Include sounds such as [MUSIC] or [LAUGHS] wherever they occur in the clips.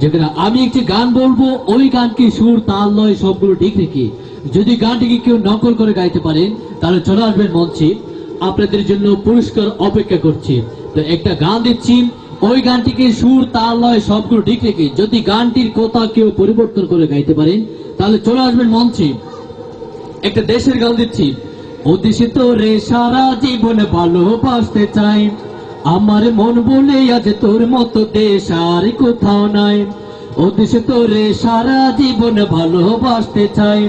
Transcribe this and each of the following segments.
যেখানে আমি একটি গান বলব, ওই গানকে সুর, তাল লয় সবগুলো ঠিক রেখে যদি গানটিকে কেউ নকল করে গাইতে পারেন তাহলে চলে আসবেন মঞ্চে। আপনাদের জন্য পুরস্কার অপেক্ষা করছে। তো একটা গান দিচ্ছি, ওই গানটিকে সুর, তাল লয় সবগুলো ঠিক রেখে যদি গানটির কথা কেউ পরিবর্তন করে গাইতে পারেন তাহলে চলে আসবেন মঞ্চে। একটা দেশের গান দিচ্ছি। উদ্দেশ্যে তোরে সারা জীবন ভালোবাসতে চাই। আমার মন বলে আজ তোর মতো দেশ আর কোথাও নাই। উদ্দেশ্যে তোরে সারা জীবন ভালোবাসতে চাই।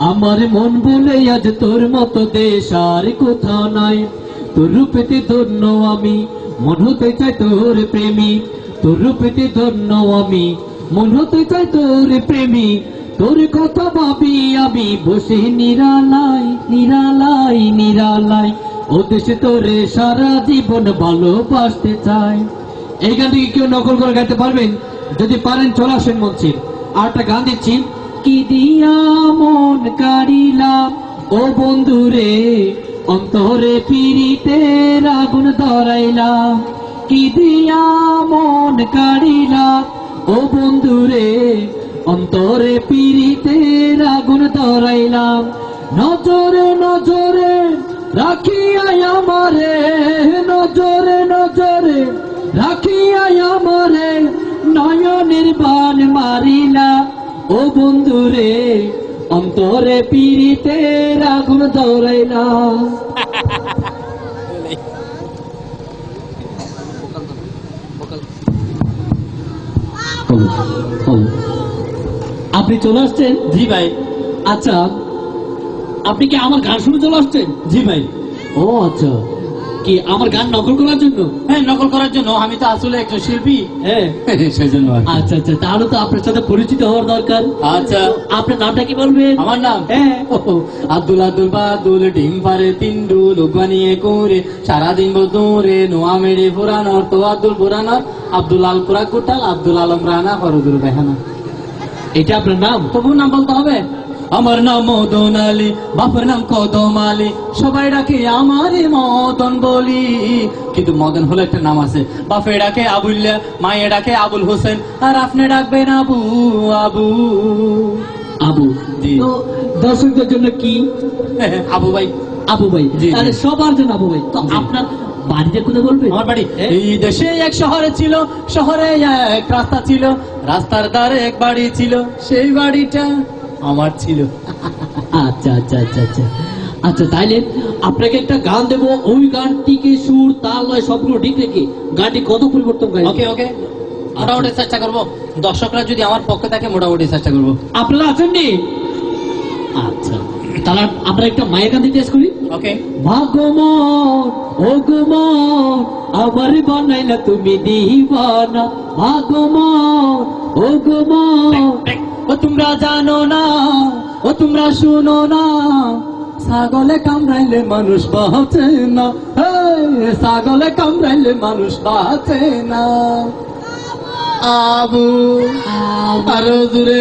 আমার মন বলে আজ তোর মতো দেশ আর কোথাও নাই। তোর রূপেতে ধন্য আমি, মন হতে চাই তোর প্রেমী। তোর রূপেতে ধন্য আমি, মন হতে চাই তোর প্রেমী। তোর কথা ভাবি আমি, বসে নিরালাই নিরালাই নিরালাই দেশে তোরে সারা জীবন ভালোবাসতে চাই। এই গানটিকে কেউ নকল করে গাইতে পারবেন? যদি পারেন, চলে আসেন মঞ্চে। আর একটা গান দিচ্ছি। কি দিয়া মন কাড়িলাম? ও বন্ধু রে, অন্তরে পিড়িতে আগুন ধরাইলাম। কি দিয়া মন কাড়িলাম? ও বন্ধু রে, অন্তরে পিড়িতে আগুন ধরাইলাম। নজরে নজরে রাখিয়াই আমারে নজরে নজরে। রাখিয়াই আমারে নয়নের বান মারিলা। ও বন্ধুরে অন্তরে পিড়িতে আগুন ধরাইলাম আপনি চলে আসছেন? জি ভাই। আচ্ছা আপনি কি আমার গান শুনে চলে আসছেন? জি ভাই। ও আচ্ছা। কি আমার গান নকল করার জন্য? হ্যাঁ নকল করার জন্য। আমি তো আসলে একজন শিল্পী। হ্যাঁ [LAUGHS] সেই জন্য আচ্ছা আচ্ছা তাহলে তো আপনার সাথে পরিচিত হওয়ার দরকার। আচ্ছা। আপনার নামটা কি বলবেন? আমার নাম? হ্যাঁ। আব্দুল আব্দুল বাদুল ডিম পারে তিন্ডু লোক বানিয়ে করে সারাদিন দৌড়ে নোয়া মেরে পুরানোর তো আব্দুল পুরানোর আব্দুল আল কুরা কুটাল আব্দুল আলম রানা ফরদুল বেহানা। এটা আপনার নাম? তবু নাম বলতে হবে? আমার নাম মদন আলী বাপের নাম কদম আলী। সবাই ডাকে আমার মদন বলি। কিন্তু মদন হলো একটা নাম আছে বাপে ডাকে আবুল্লা মায়ে ডাকে আবুল হোসেন। আর আপনি ডাকবেন আবু আবু। আবু। তো দর্শকদের জন্য কি? [LAUGHS] আবু ভাই। আবু ভাই। তাহলে সবার জন্য আবু ভাই। তো আপনার বাড়িতে কোথায় বলবেন আমার বাড়ি? হ্যাঁ? এই দেশে এক শহরে ছিল শহরে এক রাস্তা ছিল। রাস্তার ধারে এক বাড়ি ছিল সেই বাড়িটা আমার ছিল। আচ্ছা আচ্ছা আচ্ছা আচ্ছা। আচ্ছা তাইলে আপনাকে একটা গান দেবো ওই গানটিকে সুর তাল নয় সবগুলো ঠিক রেখে গানটি কত পরিবর্তন করে ওকে ওকে। মোটামুটি চেষ্টা করব। দর্শকরা যদি আমার পক্ষে থাকে মোটামুটি চেষ্টা করব। আপনারা আছেন নি? আচ্ছা তাহলে আমরা একটা মায়ের গান দিতে করি ওকে। ভাগমন ও গুমন আমার বানাইলা তুমি দিবানা। ভাগমন ও গুমন ও তোমরা জানো না ও তোমরা শুনো না। ছাগলে কামড়াইলে মানুষ বাঁচে না। ছাগলে কামড়াইলে মানুষ বাঁচে না। আবু আরও জুড়ে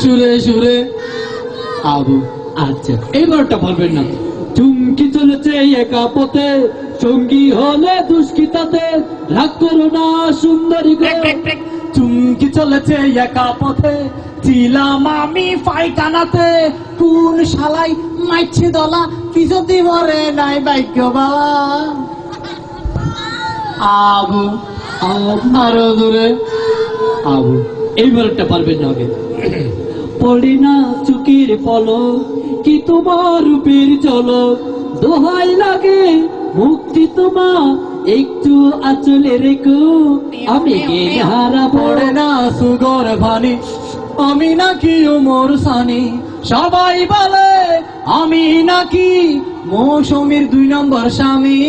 সুরে সুরে। আবু আচ্ছা এইবারটা বলবেন না। চুমকি চলেছে একা পথে সঙ্গী হলে দুষ্কৃতাতে। রাগ করো না সুন্দরী গো চুমকি চলেছে একা পথে। ছিলাম আমি পায়খানাতে কোন শালাই মাইছে দলা কি যদি মরে নাই ভাগ্যবান। আবু আরও দূরে। আবু এইবারটা পারবেন না আগে। পড়ি না চুকির পলক কি তোমার রূপের ঝলক দোহাই লাগে মুক্তি তোমা একটু আচলে রেখো। আমি কে হারা পড়ে না সুগর ভানি। আমি নাকি ওমর সানি। সবাই বলে আমি নাকি মৌসুমীর দুই নম্বর স্বামী।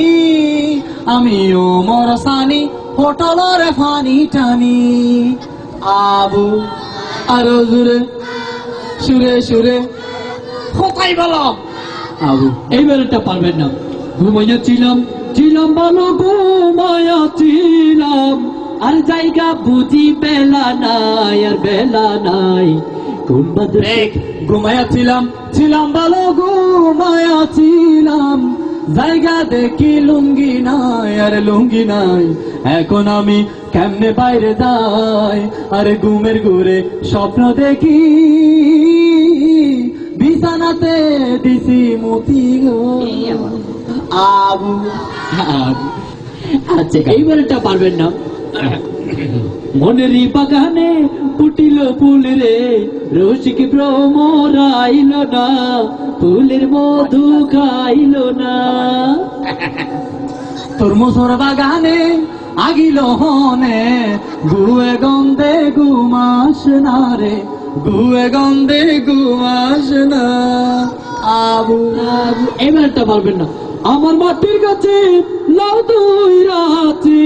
আমি ওমর সানি হোটলর ফানি টানি। আবু আরও জুড়ে সুরে সুরে। কোথায় বলম আবু। এইবারটা পারবেন না। ঘুমাইয়া ছিলাম। ছিলাম ভালো ঘুমাইয়া ছিলাম। আর জায়গা বুঝি বেলা নাই আর বেলা নাই। কোন বাদে দেখ ঘুমায়া ছিলাম। ছিলাম ভালো ঘুমায়া ছিলাম। জায়গা দেখি লুঙ্গি নাই আর লুঙ্গি নাই। এখন আমি কেমনে বাইরে যাই? আরে ঘুমের ঘুরে স্বপ্ন দেখি। বিছানাতে দিছি মতি গো। আবু আচ্ছা এইবারটা পারবেন না। মনেরই বাগানে ফুটিল ফুল রে রসিক ভ্রমরাইল না ফুলের মধু খাইল না। তোর মুসর বাগানে আগিল হনে গুয়ে গন্ধে গুমাস না রে গুয়ে গন্ধে গুমাস না। আবু। আবু, এবারটা পারবেন না। আমার মাটির কাছে লাউ দুই রাতে।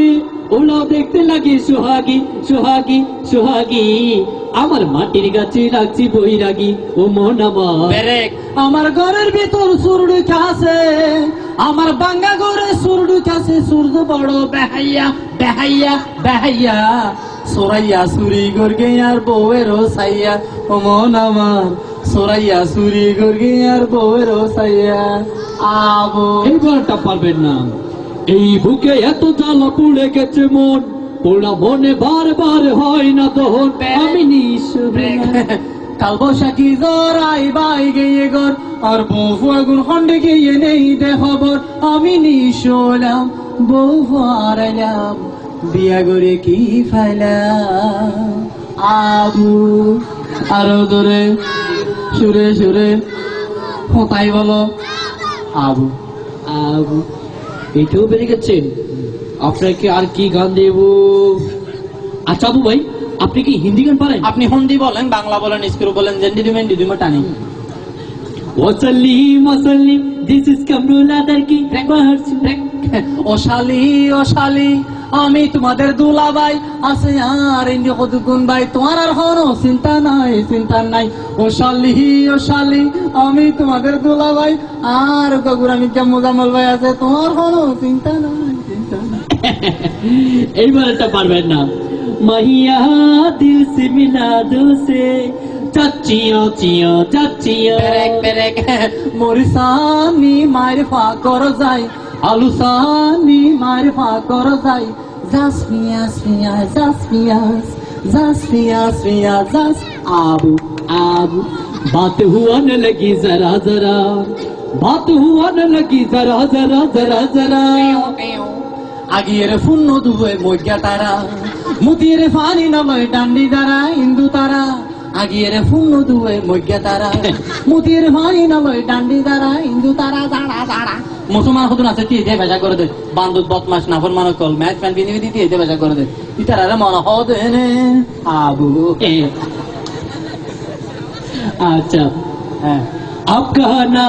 ওলাও দেখতে লাগে সোহাগী সোহাগী সোহাগী। আমার মাটির কাছে লাগছি বৈরাগী। ও মন আমার। ঘরের ভিতর সুরডু আছে আমার বাঙ্গা ঘরে সুরডু আছে সূর্য বড় বেহাইয়া বেহাইয়া বেহাইয়া। সোরাইয়া সুরি গর্গে আর বউয়ের সাইয়া ও মন আমার সোরাইয়া সুরি গর্গে আর বউয়ের সাইয়া আবো। এইবারটা পারবেন না। এই বুকে এত জ্বালা পুড়ে গেছে মন পোড়া মনে বারবার হয় না দহন। আমি নিঃস্ব [LAUGHS] কাল বৈশাখী জরাই বাই গিয়ে গর আর বউ ফাগুন খন্ডে গিয়ে নেই দে খবর আমি নিশোলাম বউ হারাইলাম। বিয়া করে কি ফাইলাম আবু আরও দূরে সুরে সুরে হতাই বলো। আবু আবু এইটাও বেড়ে গেছেন আপনাকে আর কি গান দেব? আচ্ছা আবু ভাই আপনি কি হিন্দি গান পারেন? আপনি হিন্দি বলেন বাংলা বলেন স্কুল বলেন জেন্ডি দিবেন দিদিমা টানি ওসাল্লিম ওসাল্লিম দিস ইজ কামরুল আদার কি ও শালি ও শালি আমি তোমাদের দুলাভাই আছে আর ইন্দি কতগুণ ভাই? তোমার আর কোনো চিন্তা নাই চিন্তা নাই। ও শালি ও শালি আমি তোমাদের দুলাভাই। আর গগুর আমি কেমন জামল ভাই আছে? তোমার কোনো চিন্তা নাই চিন্তা নাই। [LAUGHS] এইবার এটা পারবেন না। মাহিয়া দিল সে মিলা দো সে চাচিও চিও চাচিও। পেরেক পেরেক। মরিসানি মায়ের ফা কর যাই আলুসানি মায়ের ফা কর যাই জাস পিয়াস পিয়াস জাস পিয়াস জাস পিয়াস পিয়াস জাস আবু अब बात हुआ न लगी जरा जरा बात हुआ न लगी जरा जरा जरा जरा আগিয়ে ফুন্ন দুবে মজ্ঞা তারা মুতিয়ে ফানি নলয় ডান্ডি দ্বারা ইন্দু তারা আগিয়ে ফুন্ন দুবে মজ্ঞা তারা মুতিয়ে ফানি নলয় ডান্ডি দ্বারা ইন্দু তারা জাড়া জাড়া মুসলমান হতুন আছে কি দে ভাষা করে দে বান্দুত বদমাস নাফর মানো কল ম্যাচ প্যান বিনি দিতে দে ভাষা করে দে ইতারা মনে হদে নে আবু ए, अच्छा হ্যাঁ अब कहना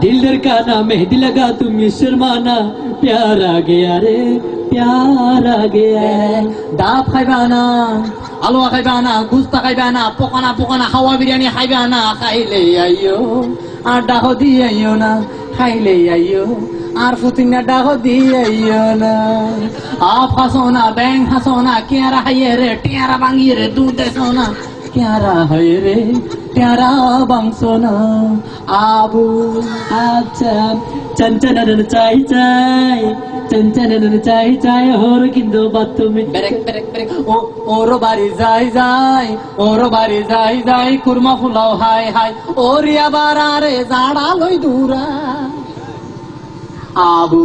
दिल धड़काना मेहंदी लगा तुम ये शर्माना प्यार आ गया रे প্যারা গে ডাব খাইবা না আলু খাইবা না, গুস্তা খাইবা না, পকানা পকানা, হাওয়া বিরিয়ানি খাইবা না, খাইলে আইও আর ডাহ দি আইও না, খাইলে আইও আর ফুতিনা ডাহ দি আইও না। আপ হাসো না, ব্যাং হাসো না, কেয়ারা হাইয়ে রে, টিয়ারা ভাঙিয়ে রে, দুধ দেশো না। কেয়ারা হাইয়ে রে টিয়ারা বাংসো না আবু अच्छा चंचन चाय चाय चंचन चाय चाय और किंदो बातों में বেরেক বেরেক বেরেক ও ওর বাড়ি যাই যাই ওর বাড়ি যাই যাই কুরমা ফুলাও হাই হাই ওর আবার আরে জাড়া লই দূরা আবু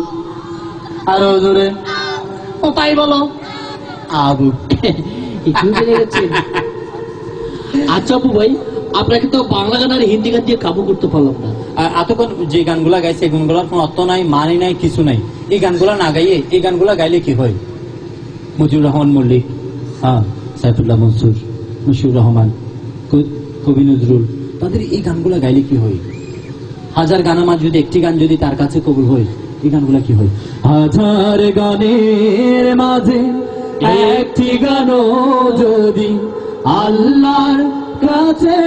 আরো জোরে ও তাই বলো আবু একটু বেড়ে গেছে আচ্ছা আপু ভাই আপনাকে তো বাংলা গান আর হিন্দি গান দিয়ে কাবু করতে পারলাম না। আর এতক্ষণ যে গানগুলা গাইছে এই গানগুলোর কোনো অর্থ নাই মানে নাই কিছু নাই। এই গানগুলা না গাইয়ে এই গানগুলা গাইলে কি হয়? মুজিবুর রহমান মল্লিক হ্যাঁ সাইফুল্লাহ মনসুর মুশিউর রহমান কবি নজরুল তাদের এই গানগুলা গাইলে কি হয়? হাজার গানের মাঝে যদি একটি গান যদি তার কাছে কবুল হয় এই গানগুলা কি হয়? হাজার গানের মাঝে একটি গানও যদি আল্লাহর কাছে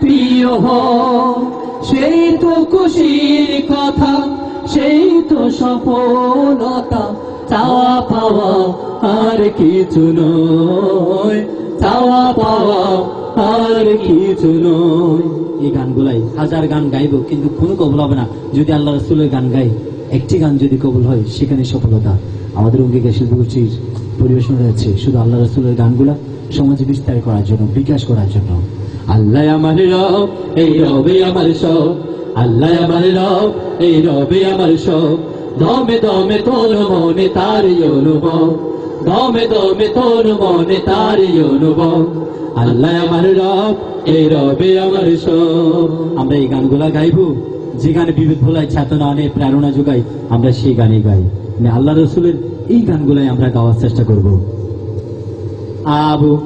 প্রিয় হয় সেই তো খুশির কথা, সেই তো সফলতা, চাওয়া পাওয়া আর কিছু নয়, চাওয়া পাওয়া আর কিছু নয়। এই গানগুলাই হাজার গান গাইবো, কিন্তু কোনো কবল হবে না। যদি আল্লাহ রসুলের গান গাই, একটি গান যদি কবল হয়, সেখানে সফলতা। আমাদের অঙ্গিকা শিল্পী পরিবেশন রয়েছে, শুধু আল্লাহ রসুলের গানগুলা সমাজে বিস্তার করার জন্য, বিকাশ করার জন্য। আল্লাহ আমার রব, এই রবে আমার সব। আল্লাহ আমার রব, এই রবে আমার সব। দমে দমে তোর মনে তার দমে দমে তোর মনে তার আল্লাহ আমার রব, এই রবে আমার সব। আমরা এই গানগুলা গাইবো, যে গানে বিবেক ভোলায় চেতনা আনে, প্রেরণা যোগাই আমরা সেই গানে গাই। মানে আল্লাহ রসুলের এই গানগুলাই আমরা গাওয়ার চেষ্টা করব। আবু